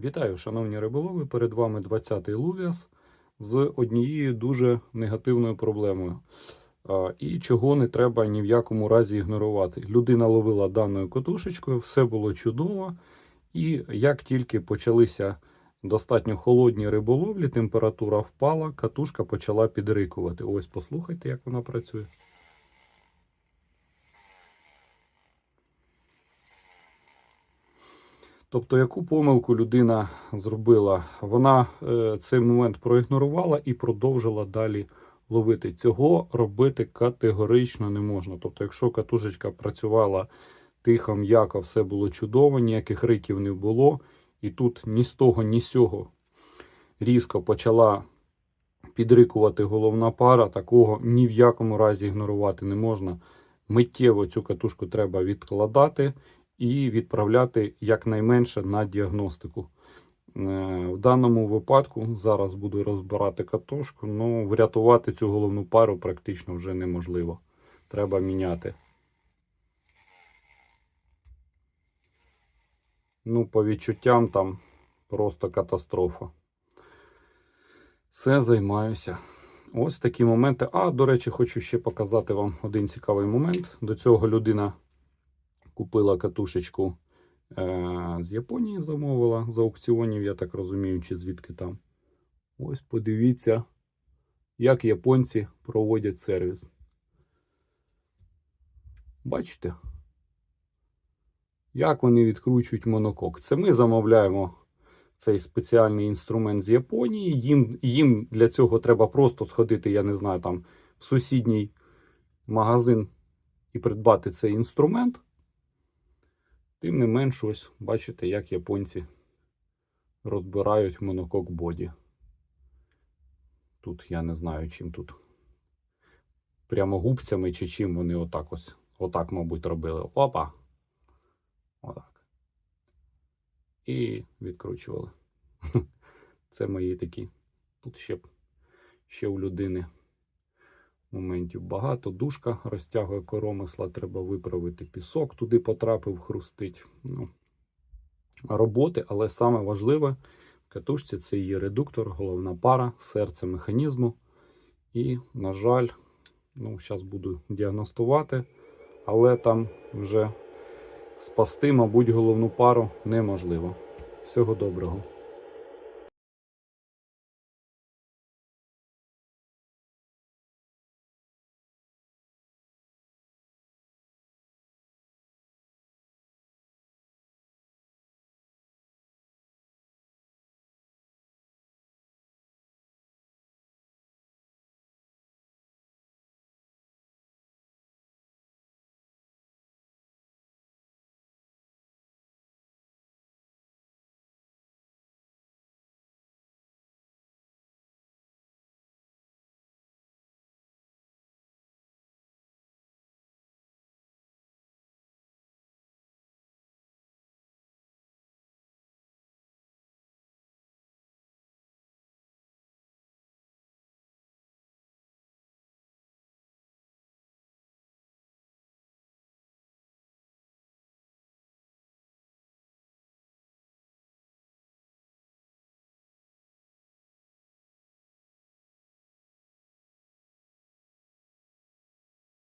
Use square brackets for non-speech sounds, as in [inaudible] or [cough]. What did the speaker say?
Вітаю, шановні риболови! Перед вами 20-й Лувіас з однією дуже негативною проблемою. І чого не треба ні в якому разі ігнорувати. Людина ловила даною котушечкою, все було чудово. І як тільки почалися достатньо холодні риболовлі, температура впала, катушка почала підрикувати. Ось послухайте, як вона працює. Тобто, яку помилку людина зробила? Вона е, цей момент проігнорувала і продовжила далі ловити. Цього робити категорично не можна. Тобто, якщо катушечка працювала тихо, м'яко, все було чудово, ніяких риків не було, і тут ні з того, ні з цього різко почала підрикувати головна пара, такого ні в якому разі ігнорувати не можна. Миттєво цю катушку треба відкладати і відправляти якнайменше на діагностику. Е, В даному випадку зараз буду розбирати катушку, але врятувати цю головну пару практично вже неможливо. Треба міняти. Ну, по відчуттям там просто катастрофа. Все займаюся. Ось такі моменти. А, до речі, хочу ще показати вам один цікавий момент. До цього людина купила катушечку е- з Японії, замовила з аукціонів, я так розумію, чи звідки там. Ось подивіться, як японці проводять сервіс. Бачите? Як вони відкручують монокок? Це ми замовляємо цей спеціальний інструмент з Японії. Їм, їм для цього треба просто сходити, я не знаю, там в сусідній магазин і придбати цей інструмент. Тим не менш, ось бачите, як японці розбирають монокок боді. Тут я не знаю, чим тут. Прямогубцями чи чим вони отак ось. Отак, мабуть, робили. Опа. Отак. І відкручували. [laughs] Це мої такі. Тут ще, ще у людини моментів багато. Дужка розтягує коромисла, треба виправити пісок, туди потрапив, хрустить. Ну, роботи, але саме важливе в катушці це її редуктор, головна пара, серце механізму. І, на жаль, ну, зараз буду діагностувати, але там вже спасти, мабуть, головну пару неможливо. Всього доброго.